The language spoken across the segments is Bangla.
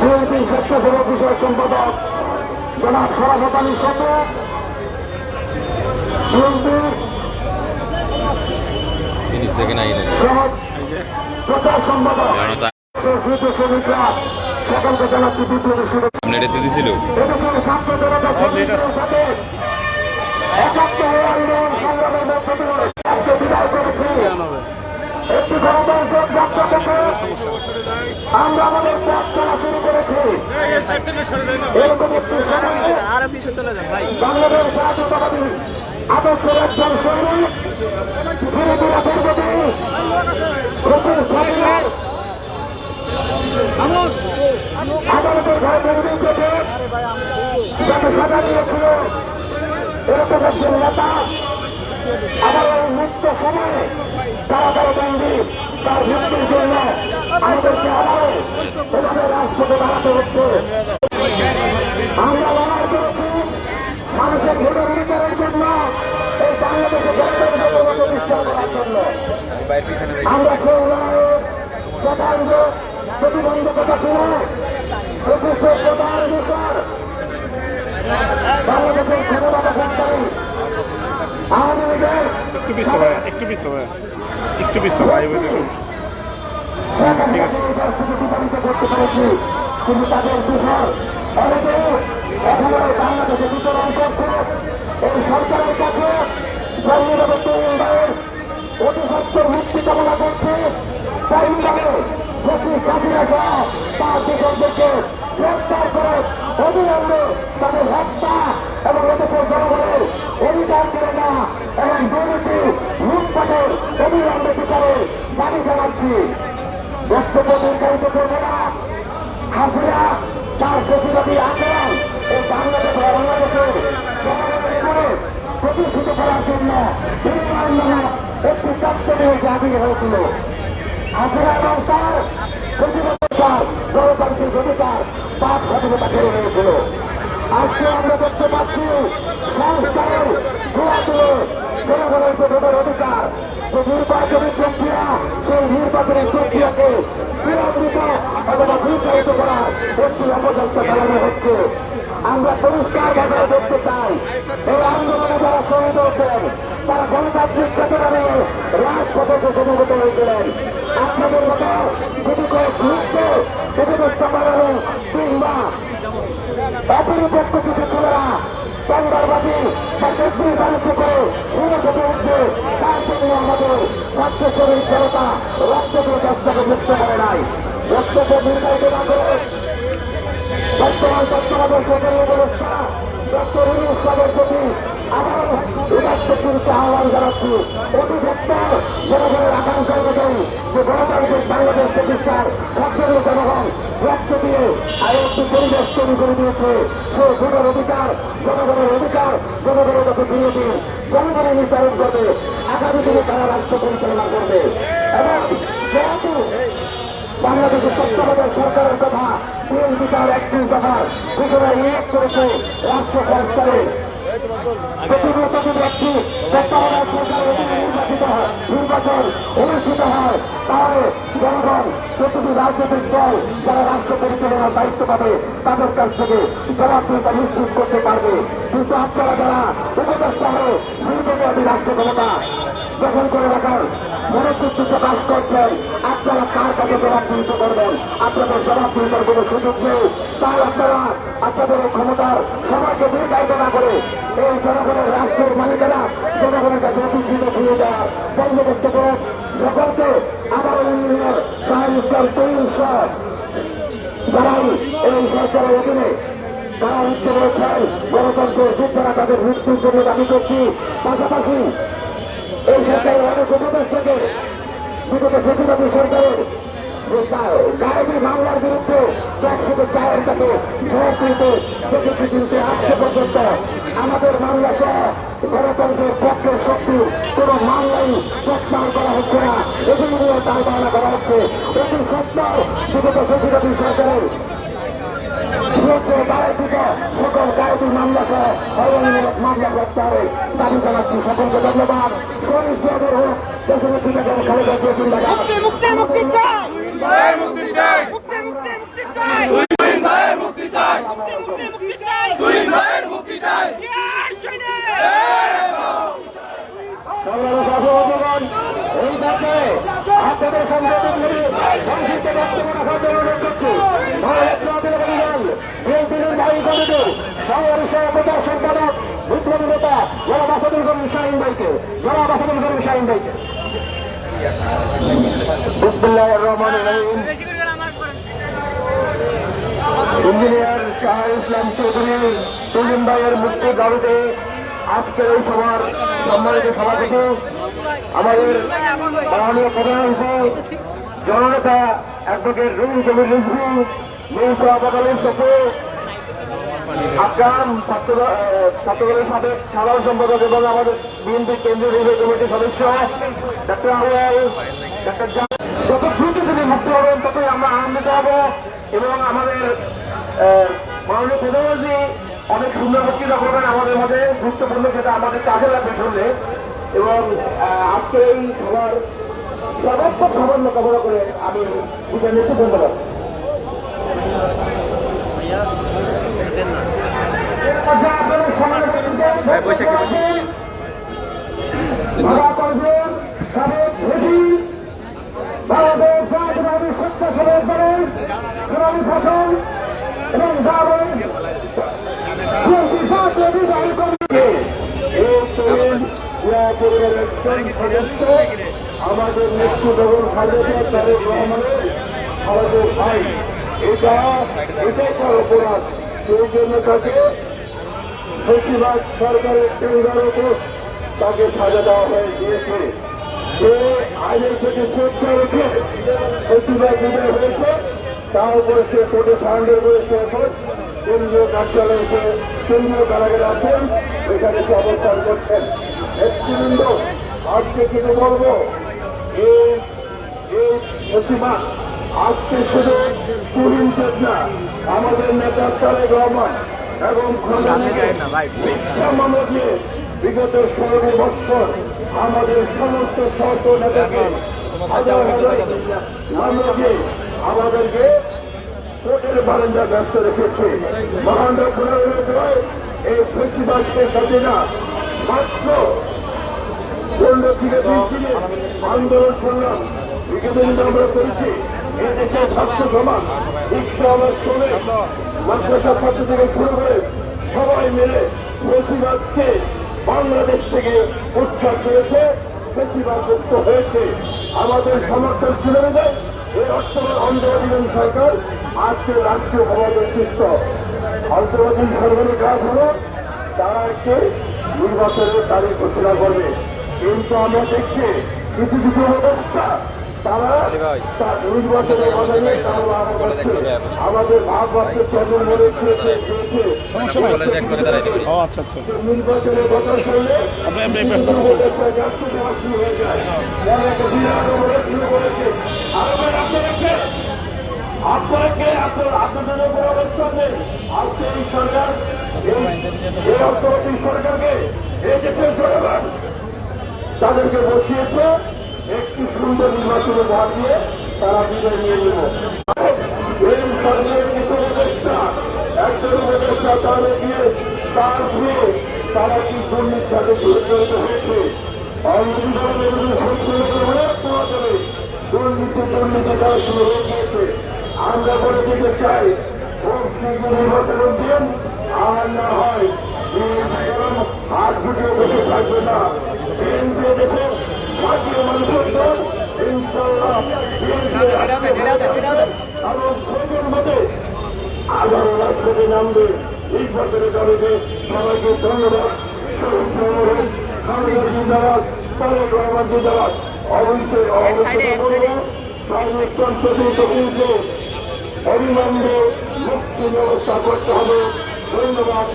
বিএনপি স্বেচ্ছাসেবক বিষয়ক সম্পাদক জনাব সরাফত আলী সহ প্রচার সম্পাদক সকলকে জানাচ্ছি বিপ্লবী শুভেচ্ছা। সাথে একাত্ম হয়ে আন্দোলন সংগ্রামের মধ্য দিয়ে রাজ্য বিদায় করেছি। একটি গণতান্ত্রিক যাত্রা থেকে আমরা আমাদের পথ চলা শুরু করেছি। এরকম একটি সময়ে বাংলাদেশ জাতীয়তাবাদী আদর্শের একজন সৈনিক ধীরে ধীরে পূর্বতী প্রচুর স্বাধীন আদালতের মুক্ত সময়ে কারাগারে বন্দী তার মৃত্যুর জন্য আমাদেরকে আবারও এভাবে রাজপথে দাঁড়াতে হচ্ছে আমরা লড়াই করেছি মানুষের ভোটের অধিকারের জন্য এই বাংলাদেশে গণতন্ত্র প্রতিষ্ঠা করার জন্য আমরা সেই লড়াইয়ের যে প্রতিবন্ধকতা ছিল একুশে প্রধান বিষয় বাংলাদেশের ক্ষমতা আওয়ামী লীগের একটু বিশ্ব ভাই একটু বিশ্ব ভাই একটু বিশ্ব ভাই বলে সমস্যা ঠিক আছে। বাংলাদেশে করছে এই সরকারের কাছে মুক্তি কামনা করছে তাই নিলামে প্রতি কাজিরা সহ তার কৃষকদেরকে গ্রেপ্তার করে তাদের হত্যা এবং এদেশের জনগণের অধিকার করে না এবং লুটপাটের অবিলম্বে বিচারের দাবি জানাচ্ছি বক্তব্য নির্ধারিত করব না হাসিনা তার প্রতিবাদী আচরণ এই বাংলাদেশ বাংলাদেশের প্রতিষ্ঠিত করার জন্য একটি তত্ত্ব নিয়ে জাতি হয়েছিল হাসিনা এবং তার প্রতিবাদ গণতান্ত্রিক অধিকার তার স্বাধীনতা কেড়ে নিয়েছিল আজকে আমরা দেখতে পাচ্ছি সংস্কারের গোড়া তুলে জনগণের যে অধিকার নির্বাচনী প্রক্রিয়া, সেই নির্বাচনী প্রক্রিয়াকে বিলম্বিত অথবা বিতাড়িত করার একটি অপচেষ্টা চালানো হচ্ছে। আমরা পরিষ্কার ভাবে দেখতে চাই, এই আন্দোলনে যারা শহীদ হয়েছেন, তারা গণতান্ত্রিক চেতনা নিয়ে রাজপথে সমবেত হয়েছিলেন। আপনাদের মতো যদি কয়েক গ্রুপকে উপদেষ্টা বানানো কিংবা অপরিপক্ষ কিছু ছেলেরা সংবাদবাদী বা চাকরি বাণিজ্য করে ঘুরে ঘটে উঠবে তার মতো ছাত্র শ্রমিক জনতা রক্ত দশটাকে মুক্ত করে নাই। রক্তকে নির্ধারিত না করে বর্তমান তত্ত্বাবধায়ক সরকারের ব্যবস্থা ডক্টর প্রতি আবারও উদাত্তকে আহ্বান জানাচ্ছি অতি সত্তর জনগণের আকাঙ্ক্ষা অনুযায়ী যে গণতান্ত্রিক বাংলাদেশ দিয়ে আরও একটি পরিবেশ করে দিয়েছে সে ভোটের অধিকার জনগণের অধিকার জনগণের কাছে ফিরিয়ে দিন করবে আগামী তারা রাষ্ট্র পরিচালনা করবে এবং সরকারের কথা বিএনপি তার একটি কথার ঘোষণা উল্লেখ করেছে রাষ্ট্র সংস্কারে নির্বাচন অনুষ্ঠিত হয় তাহলে জনগণ প্রতিটি রাজনৈতিক দল যারা রাষ্ট্র পরিচালনার দায়িত্ব পাবে তাদের কাছ থেকে জবাবদিহিতা নিশ্চিত করতে পারবে কিন্তু আপনারা যারা উপদেষ্টা হয়ে দীর্ঘমেয়াদী রাষ্ট্র ক্ষমতা দখল করে রাখার মনোবৃত্তি প্রকাশ করছেন আপনারা কার কাছে জবাবদিহিত করবেন আপনাদের জবাবদিহিতার কোনো সুযোগ নেই। তাই আপনারা আপনাদের এই ক্ষমতার সবাইকে নির্ধারিত না করে এই জনগণের রাষ্ট্রের মালিকেরা জনগণের কাছে অধিকৃত ফিরে দেওয়ার বন্দোবস্ত করুন সকলকে আবার ইঞ্জিনিয়ার শাহ ইসলাম তৈরি যারাই এই সরকারের অধীনে তারা উঠতে রয়েছেন। গণতন্ত্রের যোদ্ধারা তাদের মৃত্যুর জন্য দাবি করছি। পাশাপাশি এই সরকারের অনেক উপদেষ্টাকে বিগত প্রতিবাদী সরকারের গায়েবী মামলার বিরুদ্ধে একসাথে চায়ের কাছে ঝড় তুলতে দেখেছি কিন্তু আজকে পর্যন্ত আমাদের মামলা সহ গণতন্ত্রের পক্ষের শক্তি কোন মামলাই প্রত্যাহার করা হচ্ছে না এগুলি নিয়ে তার করা হচ্ছে অতি সত্য বিগত সরকারের সকল গায়বী মামলা সহ অবনীমূলক মামলা প্রত্যাহারে দাবি জানাচ্ছি। সকলকে ধন্যবাদ। শরীর জবর হোক দেশের বিনোদন খালেদা জিয়া জিন্দাবাদ। এই দাঁতে আপনাদের সংগঠন বাংলাদেশ সভাপতির সম্পাদক ইঞ্জিনিয়ার শাহ ইসলাম চৌধুরী তুলিম ভাইয়ের মুক্তি দাবিতে আজকের এই সভার সম্মানিত সভাপতি, আমাদের মাননীয় প্রধানমন্ত্রী জননেতা অ্যাডভোকেট রুম কবির রিজভি সভাপতির সাথে আকাম ছাত্রদলের সাবেক সাধারণ সম্পাদক এবং আমাদের বিএনপি কেন্দ্রীয় নির্বাহী কমিটির সদস্য ডক্টর আউয়াল ডক্টর যত দ্রুত তিনি মুক্ত হবেন, ততই আমরা আনন্দিত হব এবং আমাদের মাননীয় প্রধানমন্ত্রী অনেক সুন্দর বক্তৃতা করবেন আমাদের মধ্যে, গুরুত্বপূর্ণ যেটা আমাদের কাজে লাগবে শুনলে। এবং আজকে এই সবার সর্বাত্মক সামান্য কামনা করে আমি বিদায় নিচ্ছি, ধন্যবাদ। বৈশাখী বৈশাখী সদস্য আমাদের মৃত্যু যখন খালেদা তারেক রহমানের আমাদের ভাই এটা এটা একটা অপরাধ সেই জন্য তাকে বেশিরভাগ সরকারের উপর। তাকে সাজা দেওয়া হয়ে গিয়েছে। সে আইনের থেকে শ্রদ্ধা রেখে বেশিরভাগ বিদায় হয়েছে। তার উপরে সে কোর্টে সারেন্ডার করেছে এখন। কেন্দ্রীয় কার্যালয়ে সে কেন্দ্রীয় কারাগারে আছেন। এখানে সে অবস্থান করছেন। নেতৃবৃন্দ, আজকে কিছু বলব? এই প্রতিমা আজকে শুধু তুলিন না আমাদের নেতা তারেক রহমান বিগত ষোলো বৎসর আমাদের সমস্ত শত নেতাকে হাজার আমাদেরকে কোর্টের বারান্দা ব্যস্ত রেখেছে। মহানরা এই প্রতিবাদকে সাথে না মাত্র পনেরো থেকে আন্দোলন সংগ্রাম বিকেন্দ্রিত আমরা করেছি। এদেশে ছাত্র সমাজ রিক্সা আমার চলে মাদ্রাসা ছাত্র থেকে শুরু করে সবাই মিলে প্রতিবাদকে বাংলাদেশ থেকে উচ্চার করেছে, প্রতিবাদ মুক্ত হয়েছে। আমাদের সমর্থন ছিল না এই অর্থমান অন্তর্বাদীন সরকার আজকে রাষ্ট্রীয় ক্ষমতা সৃষ্ট অন্তর্বাদীন সরকারের কাজ হল তারা একটি নির্বাচনের তারিখ ঘোষণা করবে। কিন্তু আমরা দেখছি কিছু কিছু অবস্থা তারা নির্বাচনের আমাদের ভারতবর্ষের চন্দ্র মনে খেয়েছে নির্বাচনের কথা শুনলে এই আপনাকে আপনার আপনাদের উপর অবস্থান আজকে সরকার? সরকারকে দেশের জনগণ তাদেরকে বসিয়েছে। একটি সুন্দর নির্বাচনে ভাগ দিয়ে তারা বিদায় নিয়ে নেব। আমরা বলে দিতে চাই নির্বাচনের দিন আর না হয়। গুটিয়ে বসে থাকবে না। জাতীয় মানুষের দল ইনশাল্লাহ এবং প্রয়োজন মতে আগামী রাষ্ট্রপতি নামবে নির্বাচনে দাঁড়িয়ে সবাইকে ধন্যবাদ শহীদ মোহাম্মদ খালেদা জিন্দাবাদ অবিলম্বে মুক্তি ব্যবস্থা করতে হবে ধন্যবাদ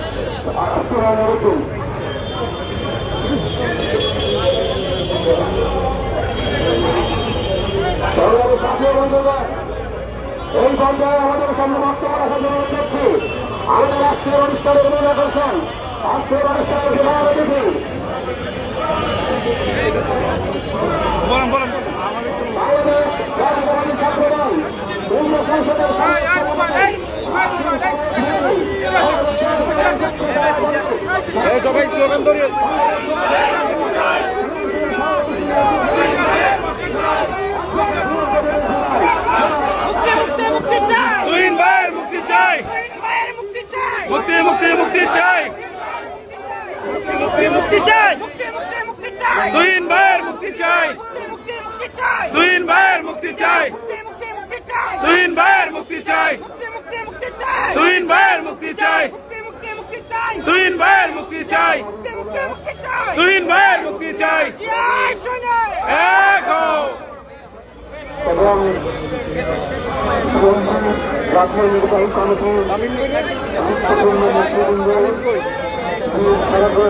আসসালামু আলাইকুম এই পর্যায়ে আমাদের সামনে বক্তব্য রাখার জন্য করছি আমাদের রাষ্ট্রীয় অনুষ্ঠানের মূল আকর্ষণ রাষ্ট্রীয় অনুষ্ঠানের প্রধান অতিথি বলেন বলেন বলেন। বাংলাদেশ জাতীয়তাবাদী ছাত্র দল কেন্দ্র সংসদের এই সবাই স্লোগান ধরে তুহিন ভাইয়ের মুক্তি চাই মুক্তি মুক্তি মুক্তি চাই চাই মুক্তি মুক্তি চাই তুহিন ভাইয়ের মুক্তি চাই। তুহিন ভাইয়ের মুক্তি চাই। তুহিন ভাইয়ের মুক্তি চাই। তুহিন ভাইয়ের মুক্তি চাই। তুহিন ভাইয়ের মুক্তি চাই। এক এবং বীর সারাগর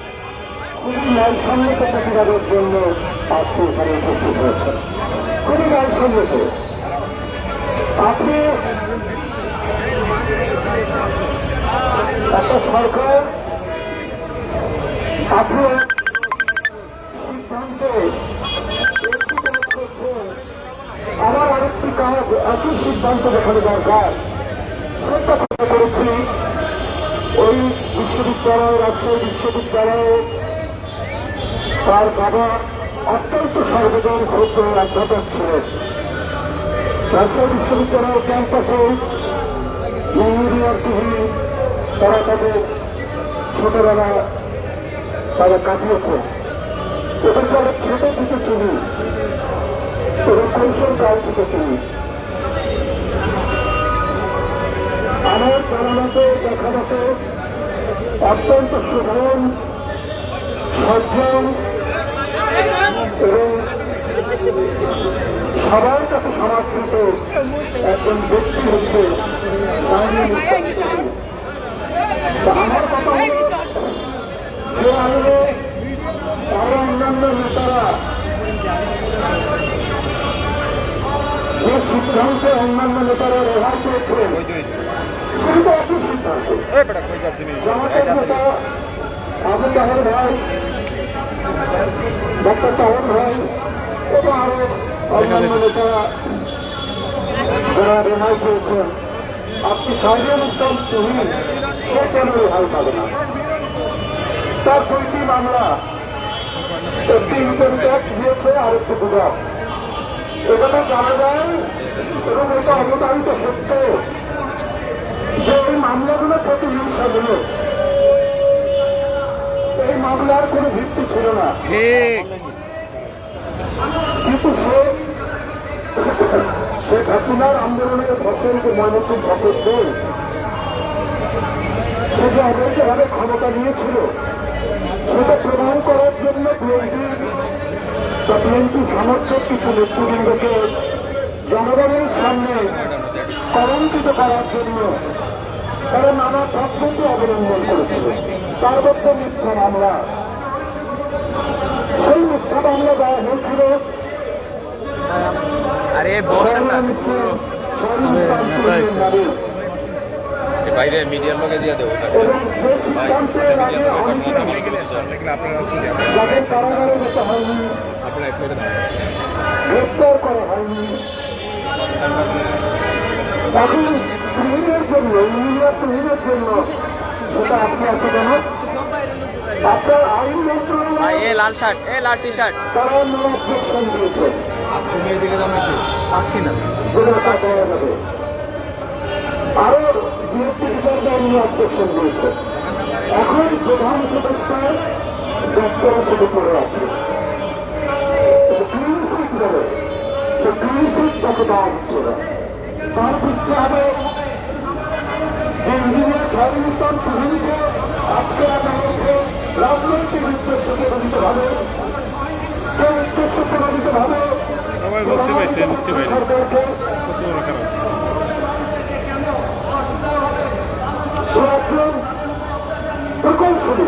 ন্যায়সম্মত প্রতিবাদের জন্য আজকে এখানে উপস্থিত হয়েছে খুবই ন্যায়সম্মত আপনি একটা সরকার আপনি সিদ্ধান্তে একটি কাজ করছেন আমার আরেকটি কাজ একই সিদ্ধান্ত যেখানে দরকার সেটা কথা করেছি ওই তার বাবা অত্যন্ত সর্বজন ক্ষুদ্র অধ্যাপক ছিলেন। রাজশাহী বিশ্ববিদ্যালয়ের ক্যাম্পাসে ইঞ্জিনিয়ার টিভি তারা তাদের ছোটবেলা তারা কাটিয়েছে। এদেরকে অনেক ছোট থেকে চিনি এবং কৈশোর কাল থেকে চিনি আমার জানা মতো দেখা মতো অত্যন্ত সুধন সজ্জন এবং সবার কাছে সমাদৃত একজন ব্যক্তি হচ্ছে। তা আমার কথা হল যে আইনে আরও অন্যান্য নেতারা যে সিদ্ধান্তে অন্যান্য নেতারা রেহাই পেয়েছিলেন সেটা একই সিদ্ধান্ত জামাতের নেতা আবু তাহের ভাই ডক্টর তাহের ভাই এবং আরও অন্যান্য নেতারা যারা রেহাই পেয়েছেন। আপনি সাইজুল ইসলাম তুহিন সে কেন রেহাই পাবে না? তার দুইটি মামলা। একটি ইনকাম ট্যাক্স দিয়েছে আর একটি গুজব এখানে জানা যায় এবং এটা অবতারিত সত্য যে এই মামলাগুলো প্রতি হিংসাগুলো এই মামলার কোনো ভিত্তি ছিল না। কিন্তু সে শেখ হাসিনার আন্দোলনের ফসল যে ময়নতুল ফসল সে যে অবৈধভাবে ক্ষমতা নিয়েছিল সেটা প্রমাণ করার জন্য বিএনপি বা বিএনপি সমর্থক কিছু নেতৃবৃন্দকে জনগণের সামনে কলঙ্কিত করার জন্য তারা নানা পদ্ধতি অবলম্বন করেছিল। মধ্যে মিথ্যা মামলা। সেই মিথ্যা মামলা দেওয়া হয়েছিল। আরে বসেন না। বাইরে মিডিয়ার লোকে দিয়ে দেবো গ্রেপ্তার করা হয়নি। এখন তুহিনের জন্য জন্য সেটা আপনি আপনার আইন মন্ত্রণালয় এ লাল শার্ট এ লাল টি শার্ট তারা নো অবজেকশন দিয়েছে পাচ্ছি না যেটা তা করা যাবে। আরও বিরক্তি বিচারটা নো অবজেকশন দিয়েছে এখন প্রধান উপদেষ্টা দপ্তরে শুরু করে আছে। ক্লিন সুইট বলে সে ক্লিন সুইট তাকে দেওয়া হচ্ছে না তার বুঝতে হবে ইঞ্জিনিয়ার শাহরুল ইসলাম তুহিনকে আজকে আমাদেরকে রাজনৈতিক উদ্দেশ্য প্রণোদিত ভাবে সে উদ্দেশ্য বড় খারাপ সে একজন প্রকৌশলী।